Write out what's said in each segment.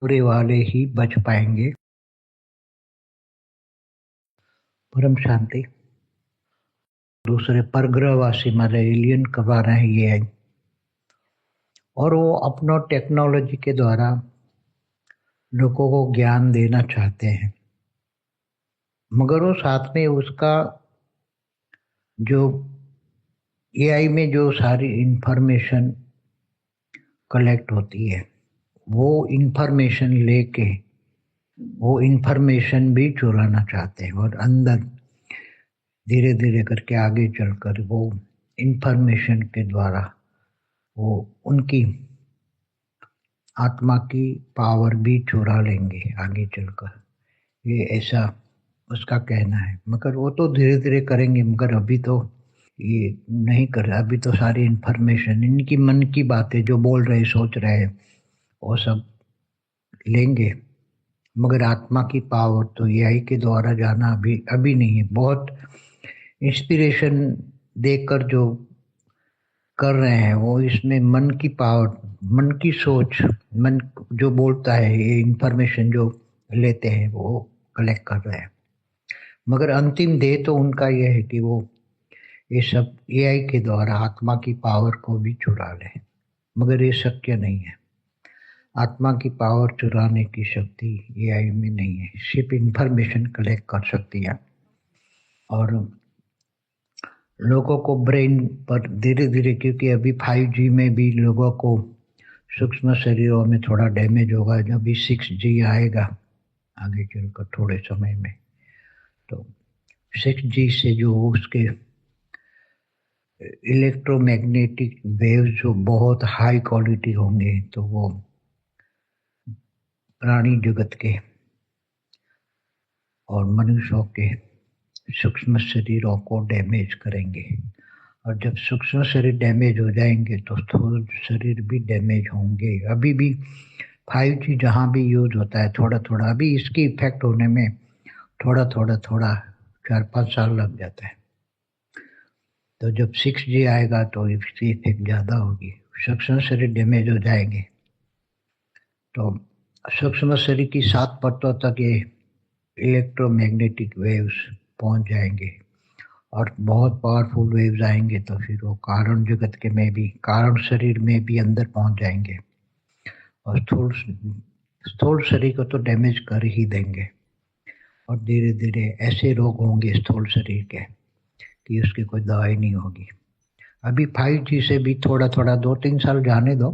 पूरे वाले ही बच पाएँगे। परम शांति। दूसरे परग्रहवासी हमारे एलियन करवा रहे हैं ये है। और वो अपना टेक्नोलॉजी के द्वारा लोगों को ज्ञान देना चाहते हैं। मगर वो साथ में उसका जो एआई में जो सारी इंफॉर्मेशन कलेक्ट होती है। वो इंफॉर्मेशन लेके, वो इंफॉर्मेशन भी चुराना चाहते हैं और अंदर धीरे धीरे करके आगे चलकर वो इंफॉर्मेशन के द्वारा वो उनकी आत्मा की पावर भी चुरा लेंगे आगे चलकर। ये ऐसा उसका कहना है। मगर वो तो धीरे धीरे करेंगे, मगर अभी तो ये नहीं कर अभी तो सारी इंफॉर्मेशन इनकी मन की बातें जो बोल रहे, सोच रहे हैं वो सब लेंगे। मगर आत्मा की पावर तो यही के द्वारा जाना अभी अभी नहीं है। बहुत इंस्पिरेशन देकर जो कर रहे हैं, वो इसमें मन की पावर, मन की सोच, मन जो बोलता है, ये इंफॉर्मेशन जो लेते हैं, वो कलेक्ट कर रहे हैं। मगर अंतिम देह तो उनका यह है कि वो, ये सब एआई के द्वारा आत्मा की पावर को भी चुरा लें मगर ये शक्य नहीं है। आत्मा की पावर चुराने की शक्ति एआई में नहीं है। सिर्फ़ इंफॉर्मेशन कलेक्ट कर सकती है। और लोगों को ब्रेन पर धीरे धीरे क्योंकि अभी फाइव जी में भी लोगों को सूक्ष्म शरीरों में थोड़ा डैमेज होगा। जब भी सिक्स जी आएगा, आगे चलकर थोड़े समय में तो सिक्स जी से जो उसके इलेक्ट्रोमैग्नेटिक वेव जो बहुत हाई क्वालिटी होंगे तो वो प्राणी जगत के और मनुष्यों के सूक्ष्म शरीरों को डैमेज करेंगे। और जब सूक्ष्म शरीर डैमेज हो जाएँगे तो स्थूल शरीर भी डैमेज होंगे। अभी भी फाइव जी जहाँ भी यूज़ होता है थोड़ा थोड़ा अभी इसकी इफ़ेक्ट होने में थोड़ा थोड़ा थोड़ा चार पाँच साल लग जाता है। तो जब सिक्स जी आएगा तो इसकी इफ़ेक्ट ज़्यादा होगी। सूक्ष्म शरीर डैमेज हो जाएँगे। तो सूक्ष्म शरीर की सात परतों तक ये इलेक्ट्रोमैग्नेटिक वेव्स पहुँच जाएँगे और बहुत पावरफुल वेव्स आएँगे तो फिर वो कारण जगत के में भी, कारण शरीर में भी अंदर पहुँच जाएँगे। और स्थूल स्थूल शरीर को तो डैमेज कर ही देंगे। और धीरे धीरे ऐसे रोग होंगे स्थूल शरीर के कि उसकी कोई दवाई नहीं होगी। अभी फाइव जी से भी थोड़ा थोड़ा दो तीन साल जाने दो,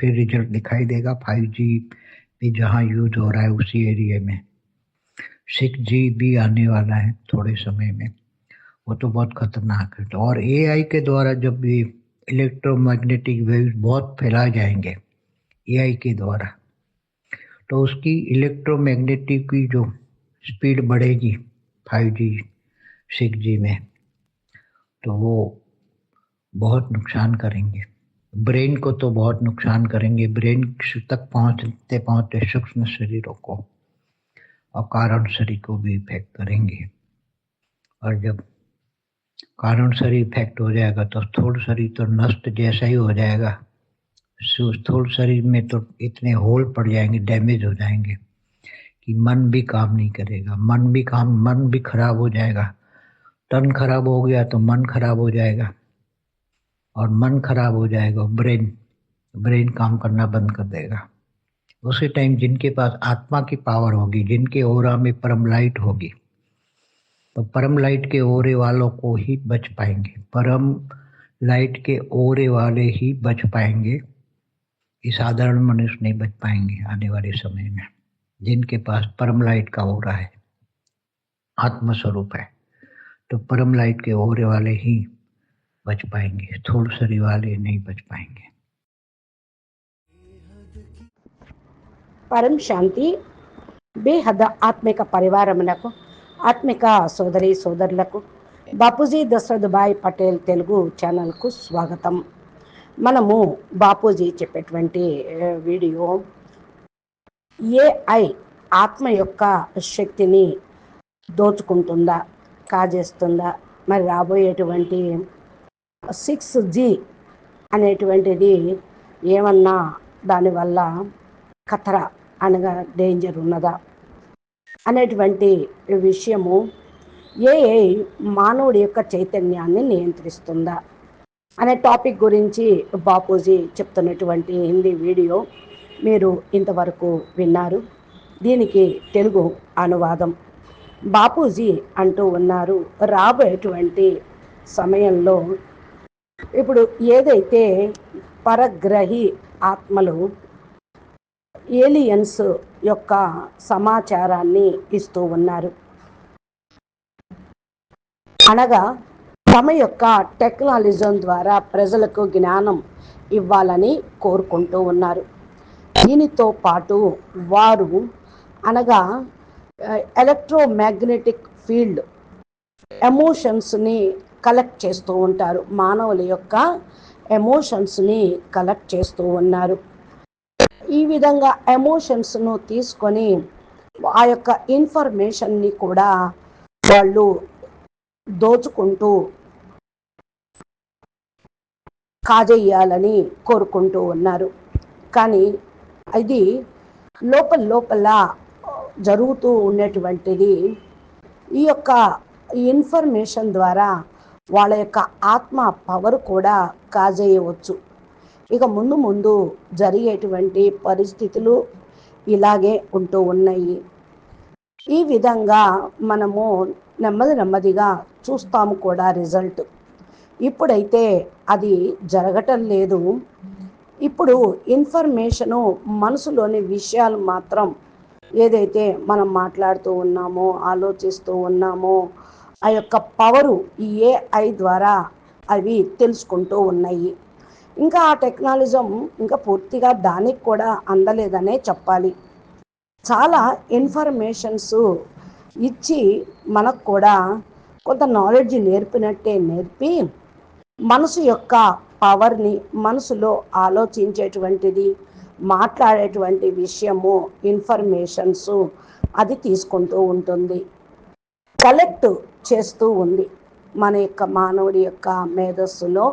फिर रिज़ल्ट दिखाई देगा। फाइव जी भी जहाँ यूज़ हो रहा है उसी एरिया में। सिक्स जी भी आने वाला है थोड़े समय में। वो तो बहुत खतरनाक है। तो और एआई के द्वारा जब भी इलेक्ट्रोमैग्नेटिक वेव बहुत फैला जाएँगे एआई के द्वारा तो उसकी इलेक्ट्रोमैग्नेटिक की जो स्पीड बढ़ेगी फाइव जी सिक्स जी में तो वो बहुत नुकसान करेंगे। ब्रेन को तो बहुत नुकसान करेंगे। ब्रेन तक पहुँचते पहुँचते सूक्ष्म शरीरों को और कारण शरीर को भी इफ़ेक्ट करेंगे। और जब कारण शरीर इफ़ेक्ट हो जाएगा तो स्थूल शरीर तो नष्ट जैसा ही हो जाएगा। स्थूल शरीर में तो इतने होल पड़ जाएँगे, डैमेज हो जाएँगे कि मन भी काम नहीं करेगा। मन भी काम, मन भी खराब हो जाएगा। तन खराब हो गया तो मन खराब हो जाएगा। और मन खराब हो जाएगा ब्रेन ब्रेन काम करना बंद कर देगा। उसी टाइम जिनके पास आत्मा की पावर होगी, जिनके ओरा में परम लाइट होगी तो परम लाइट के ओरे वालों को ही बच पाएँगे। परम लाइट के ओरे वाले ही बच पाएँगे। ये साधारण मनुष्य नहीं बच पाएँगे आने वाले समय में, जिनके पास परम लाइट का ओरा है, आत्मस्वरूप है। तो परम लाइट के ओरे वाले ही बच पाएंगे स्थूल शरीर वाले नहीं बच पाएंगे పరం శాంతి బేహద ఆత్మిక పరివారమునకు ఆత్మిక సోదరి సోదరులకు బాపూజీ దశరథ్ భాయ్ పటేల్ తెలుగు ఛానల్కు స్వాగతం మనము బాపూజీ చెప్పేటువంటి ఏ, వీడియో ఏఐ ఆత్మ యొక్క శక్తిని దోచుకుంటుందా కాజేస్తుందా మరి రాబోయేటువంటి సిక్స్ జీ అనేటువంటిది ఏమన్నా దానివల్ల ఖతర అనగా డేంజర్ ఉన్నదా అనేటువంటి విషయము ఏ మానవుడి యొక్క చైతన్యాన్ని నియంత్రిస్తుందా అనే టాపిక్ గురించి బాపూజీ చెప్తున్నటువంటి హిందీ వీడియో మీరు ఇంతవరకు విన్నారు. దీనికి తెలుగు అనువాదం. బాపూజీ అంటూ ఉన్నారు. రాబోయేటువంటి సమయంలో ఇప్పుడు ఏదైతే పరగ్రహి ఆత్మలు ఏలియన్స్ యొక్క సమాచారాన్ని ఇస్తూ ఉన్నారు. అనగా తమ యొక్క టెక్నాలజీ ద్వారా ప్రజలకు జ్ఞానం ఇవ్వాలని కోరుకుంటూ ఉన్నారు. దీనితో పాటు వారు అనగా ఎలక్ట్రోమాగ్నెటిక్ ఫీల్డ్ ఎమోషన్స్ని కలెక్ట్ చేస్తూ ఉంటారు. మానవుల యొక్క ఎమోషన్స్ని కలెక్ట్ చేస్తూ ఉన్నారు. ఈ విధంగా ఎమోషన్స్ను తీసుకొని ఆ యొక్క ఇన్ఫర్మేషన్ని కూడా వాళ్ళు దోచుకుంటూ కాజేయాలని కోరుకుంటూ ఉన్నారు. కానీ అది లోపల లోపల జరుగుతూ ఉన్నటువంటిది ఈ యొక్క ఇన్ఫర్మేషన్ ద్వారా వాళ్ళ యొక్క ఆత్మ పవర్ కూడా కాజేయవచ్చు. ఇక ముందు ముందు జరిగేటువంటి పరిస్థితులు ఇలాగే ఉంటూ ఉన్నాయి. ఈ విధంగా మనము నెమ్మది నెమ్మదిగా చూస్తాము కూడా రిజల్ట్. ఇప్పుడైతే అది జరగటం లేదు. ఇప్పుడు ఇన్ఫర్మేషను మనసులోని విషయాలు మాత్రం ఏదైతే మనం మాట్లాడుతూ ఉన్నామో ఆలోచిస్తూ ఉన్నామో ఆ యొక్క పవరు ఈ ఏఐ ద్వారా అవి తెలుసుకుంటూ ఉన్నాయి. ఇంకా ఆ టెక్నాలజం ఇంకా పూర్తిగా దానికి కూడా అందలేదనే చెప్పాలి. చాలా ఇన్ఫర్మేషన్స్ ఇచ్చి మనకు కూడా కొంత నాలెడ్జ్ నేర్పినట్టే నేర్పి మనసు యొక్క పవర్ని మనసులో ఆలోచించేటువంటిది మాట్లాడేటువంటి విషయము ఇన్ఫర్మేషన్స్ అది తీసుకుంటూ ఉంటుంది. కలెక్ట్ చేస్తూ ఉంది. మన యొక్క మానవుడి యొక్క మేధస్సులో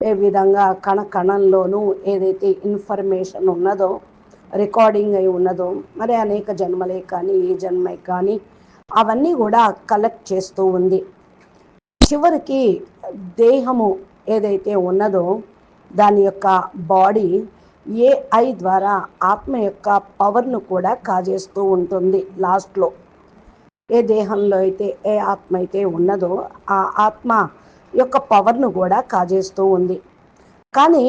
ఏ విధంగా కణ కణంలోనూ ఏదైతే ఇన్ఫర్మేషన్ ఉన్నదో రికార్డింగ్ అయి ఉన్నదో మరి అనేక జన్మలే కానీ ఏ జన్మే కానీ అవన్నీ కూడా కలెక్ట్ చేస్తూ ఉంది. చివరికి దేహము ఏదైతే ఉన్నదో దాని యొక్క బాడీ ఏఐ ద్వారా ఆత్మ యొక్క పవర్ను కూడా కాజేస్తూ ఉంటుంది లాస్ట్లో. ఏ దేహంలో అయితే ఏ ఆత్మ అయితే ఉన్నదో ఆ ఆత్మ యొక్క పవర్ను కూడా కాజేస్తూ ఉంది. కానీ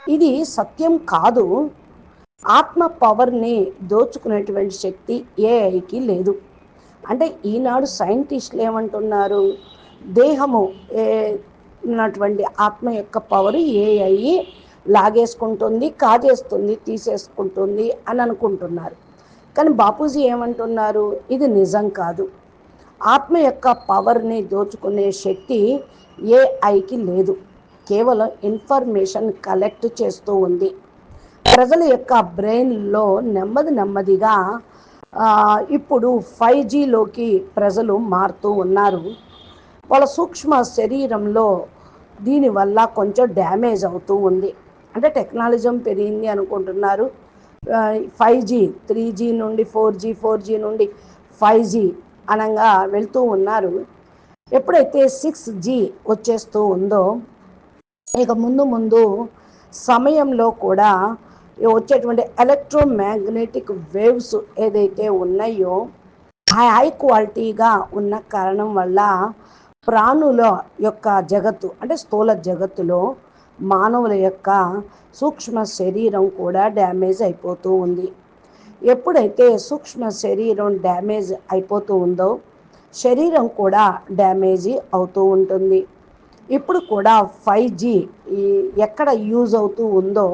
ఇది సత్యం కాదు. ఆత్మ పవర్ని దోచుకునేటువంటి శక్తి ఏఐకి లేదు. అంటే ఈనాడు సైంటిస్టులు ఏమంటున్నారు? దేహము ఏ ఉన్నటువంటి ఆత్మ యొక్క పవర్ ఏఐ లాగేసుకుంటుంది కాజేస్తుంది తీసేసుకుంటుంది అని అనుకుంటున్నారు. కానీ బాపూజీ ఏమంటున్నారు? ఇది నిజం కాదు. ఆత్మ యొక్క పవర్ని దోచుకునే శక్తి ఏఐకి లేదు. కేవలం ఇన్ఫర్మేషన్ కలెక్ట్ చేస్తూ ఉంది. ప్రజల యొక్క బ్రెయిన్లో నెమ్మది నెమ్మదిగా ఇప్పుడు ఫైవ్ జీలోకి ప్రజలు మారుతూ ఉన్నారు. వాళ్ళ సూక్ష్మ శరీరంలో దీనివల్ల కొంచెం డ్యామేజ్ అవుతూ ఉంది. అంటే టెక్నాలజీ పెరిగింది అనుకుంటున్నారు. ఫైవ్ జీ త్రీ జీ నుండి ఫోర్ జీ ఫోర్ జీ నుండి ఫైవ్ జీ అనగా వెళ్తూ ఉన్నారు. ఎప్పుడైతే సిక్స్ జీ వచ్చేస్తూ ఉందో ఇక ముందు ముందు సమయంలో కూడా వచ్చేటువంటి ఎలక్ట్రోమాగ్నెటిక్ వేవ్స్ ఏదైతే ఉన్నాయో హై క్వాలిటీగా ఉన్న కారణం వల్ల ప్రాణుల యొక్క జగత్తు అంటే స్థూల జగత్తులో మానవుల యొక్క సూక్ష్మ శరీరం కూడా డ్యామేజ్ అయిపోతూ ఉంది. ఎప్పుడైతే సూక్ష్మ శరీరం డ్యామేజ్ అయిపోతూ ఉందో శరీరం కూడా డ్యామేజీ అవుతూ ఉంటుంది. ఇప్పుడు కూడా ఫైవ్ జీ ఎక్కడ యూజ్ అవుతూ ఉందో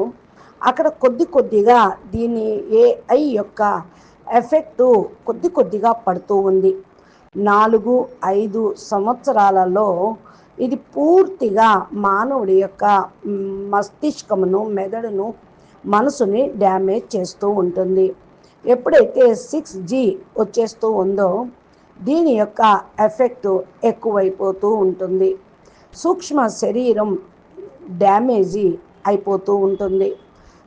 అక్కడ కొద్ది కొద్దిగా దీని ఏఐ యొక్క ఎఫెక్టు కొద్ది కొద్దిగా పడుతూ ఉంది. నాలుగు ఐదు సంవత్సరాలలో ఇది పూర్తిగా మానవుడి యొక్క మస్తిష్కమును మెదడును మనసుని డ్యామేజ్ చేస్తూ ఉంటుంది. ఎప్పుడైతే సిక్స్ జీ వచ్చేస్తూ ఉందో దీని యొక్క ఎఫెక్ట్ ఎక్కువైపోతూ ఉంటుంది. సూక్ష్మ శరీరం డ్యామేజీ అయిపోతూ ఉంటుంది.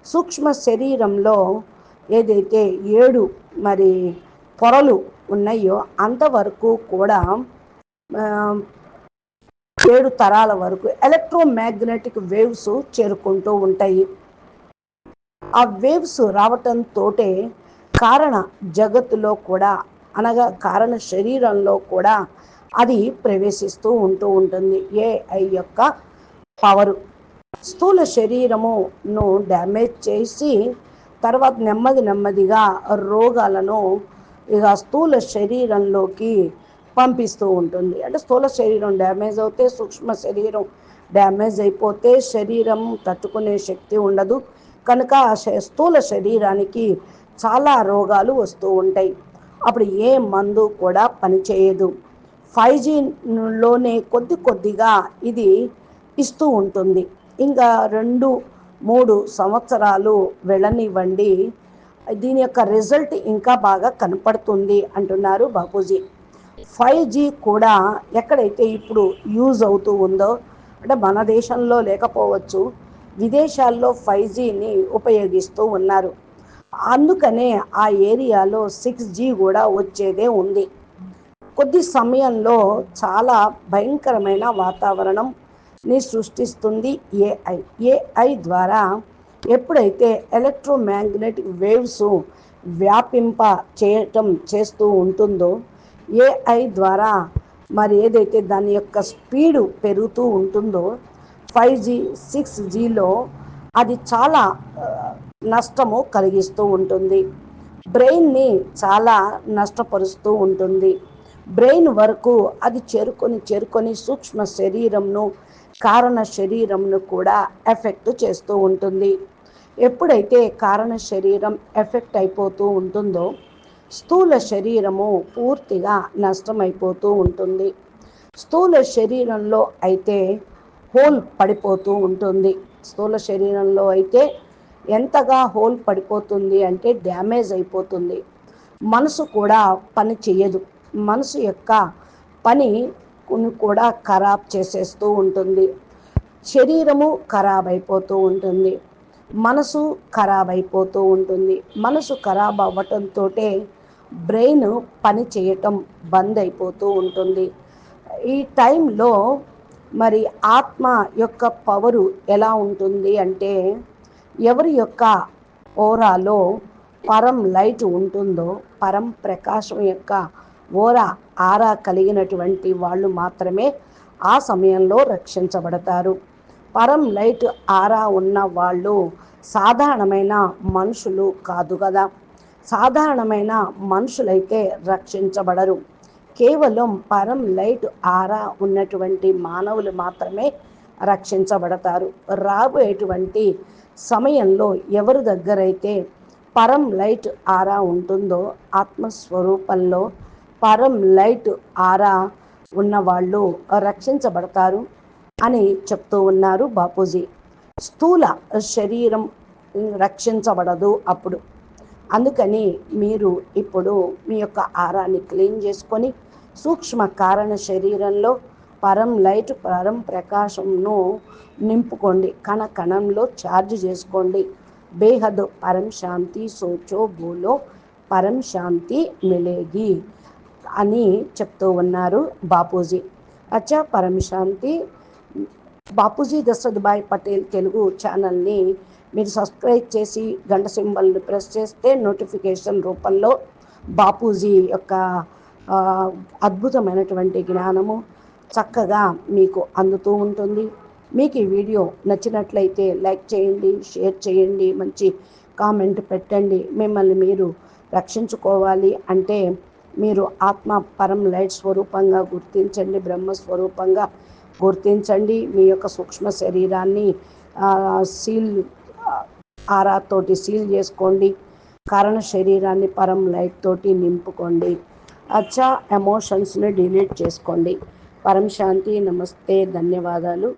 సూక్ష్మ శరీరంలో ఏదైతే ఏడు మరి పొరలు ఉన్నాయో అంతవరకు కూడా ఏడు తరాల వరకు ఎలక్ట్రోమాగ్నెటిక్ వేవ్స్ చేరుకుంటూ ఉంటాయి. ఆ వేవ్స్ రావటంతోటే కారణ జగత్తులో కూడా అనగా కారణ శరీరంలో కూడా అది ప్రవేశిస్తూ ఉంటూ ఉంటుంది. ఏఐ యొక్క పవరు. స్థూల శరీరమును డ్యామేజ్ చేసి తర్వాత నెమ్మది నెమ్మదిగా రోగాలను ఇక స్థూల శరీరంలోకి పంపిస్తూ ఉంటుంది. అంటే స్థూల శరీరం డ్యామేజ్ అవుతే సూక్ష్మ శరీరం డ్యామేజ్ అయిపోతే శరీరం తట్టుకునే శక్తి ఉండదు. కనుక ఆ స్థూల శరీరానికి చాలా రోగాలు వస్తూ ఉంటాయి. అప్పుడు ఏ మందు కూడా పనిచేయదు. ఫైవ్ జీలోనే కొద్ది కొద్దిగా ఇది ఇస్తూ ఉంటుంది. ఇంకా రెండు మూడు సంవత్సరాలు వెళ్ళనివ్వండి. దీని యొక్క రిజల్ట్ ఇంకా బాగా కనపడుతుంది అంటున్నారు బాపూజీ. ఫైవ్ జీ కూడా ఎక్కడైతే ఇప్పుడు యూజ్ అవుతూ ఉందో అంటే మన దేశంలో లేకపోవచ్చు విదేశాల్లో ఫైవ్ జీని ఉపయోగిస్తూ ఉన్నారు. అందుకనే ఆ ఏరియాలో సిక్స్ జీ కూడా వచ్చేదే ఉంది. కొద్ది సమయంలో చాలా భయంకరమైన వాతావరణం ని సృష్టిస్తుంది ఏఐ ఏఐ ద్వారా ఎప్పుడైతే ఎలక్ట్రోమ్యాగ్నెటిక్ వేవ్స్ వ్యాపింప చేయటం చేస్తూ ఉంటుందో ఏఐ ద్వారా మరి ఏదైతే దాని యొక్క స్పీడు పెరుగుతూ ఉంటుందో ఫైవ్ జీ సిక్స్ జీలో అది చాలా నష్టము కలిగిస్తూ ఉంటుంది. బ్రెయిన్ని చాలా నష్టపరుస్తూ ఉంటుంది. బ్రెయిన్ వరకు అది చేరుకొని చేరుకొని సూక్ష్మ శరీరంను కారణ శరీరంను కూడా ఎఫెక్ట్ చేస్తూ ఉంటుంది. ఎప్పుడైతే కారణ శరీరం ఎఫెక్ట్ అయిపోతూ ఉంటుందో స్థూల శరీరము పూర్తిగా నష్టమైపోతూ ఉంటుంది. స్థూల శరీరంలో అయితే హోల్ పడిపోతూ ఉంటుంది. స్థూల శరీరంలో అయితే ఎంతగా హోల్ పడిపోతుంది అంటే డ్యామేజ్ అయిపోతుంది. మనసు కూడా పని చేయదు మనసు యొక్క పని కూడా ఖరాబ్ చేసేస్తూ ఉంటుంది. శరీరము ఖరాబ్ అయిపోతూ ఉంటుంది. మనసు ఖరాబ్ అయిపోతూ ఉంటుంది. మనసు ఖరాబ్ అవ్వటంతో బ్రెయిన్ పని చేయటం బంద్ అయిపోతూ ఉంటుంది. ఈ టైంలో మరి ఆత్మ యొక్క పవరు ఎలా ఉంటుంది అంటే ఎవరి యొక్క ఓరాలో పరం లైట్ ఉంటుందో పరం ప్రకాశం యొక్క ఓరా ఆరా కలిగినటువంటి వాళ్ళు మాత్రమే ఆ సమయంలో రక్షించబడతారు. పరం లైట్ ఆరా ఉన్న వాళ్ళు సాధారణమైన మనుషులు కాదు కదా. సాధారణమైన మనుషులైతే రక్షించబడరు. కేవలం పరం లైట్ ఆరా ఉన్నటువంటి మానవులు మాత్రమే రక్షించబడతారు. రాబోయేటువంటి సమయంలో ఎవరి దగ్గరైతే పరం లైట్ ఆరా ఉంటుందో ఆత్మస్వరూపంలో పరం లైట్ ఆరా ఉన్నవాళ్ళు రక్షించబడతారు అని చెప్తూ ఉన్నారు బాపూజీ. స్థూల శరీరం రక్షించబడదు అప్పుడు. అందుకని మీరు ఇప్పుడు మీ యొక్క ఆరాన్ని క్లీన్ చేసుకొని సూక్ష్మ కారణ శరీరంలో పరం లైట్ పరం ప్రకాశంను నింపుకోండి. కణ కణంలో ఛార్జ్ చేసుకోండి. బేహద్ పరం శాంతి సోచో భూలో పరం శాంతి మిలేగి అని చెప్తూ ఉన్నారు బాపూజీ. అచ్చా పరం శాంతి. బాపూజీ దశరథ్భాయ్ పటేల్ తెలుగు ఛానల్ని మీరు సబ్స్క్రైబ్ చేసి గంట సింబల్ని ప్రెస్ చేస్తే నోటిఫికేషన్ రూపంలో బాపూజీ యొక్క అద్భుతమైనటువంటి జ్ఞానము చక్కగా మీకు అందుతూ ఉంటుంది. మీకు ఈ వీడియో నచ్చినట్లయితే లైక్ చేయండి షేర్ చేయండి మంచి కామెంట్ పెట్టండి. మిమ్మల్ని మీరు రక్షించుకోవాలి అంటే మీరు ఆత్మ పరం లైట్ స్వరూపంగా గుర్తించండి బ్రహ్మ స్వరూపంగా గుర్తించండి. మీ యొక్క సూక్ష్మ శరీరాన్ని సీల్ ఆరాతోటి సీల్ చేసుకోండి. కారణ శరీరాన్ని పరం లైట్ తోటి నింపుకోండి. అచ్చా ఎమోషన్స్ని డిలీట్ చేసుకోండి. పరం శాంతి నమస్తే ధన్యవాదాలు.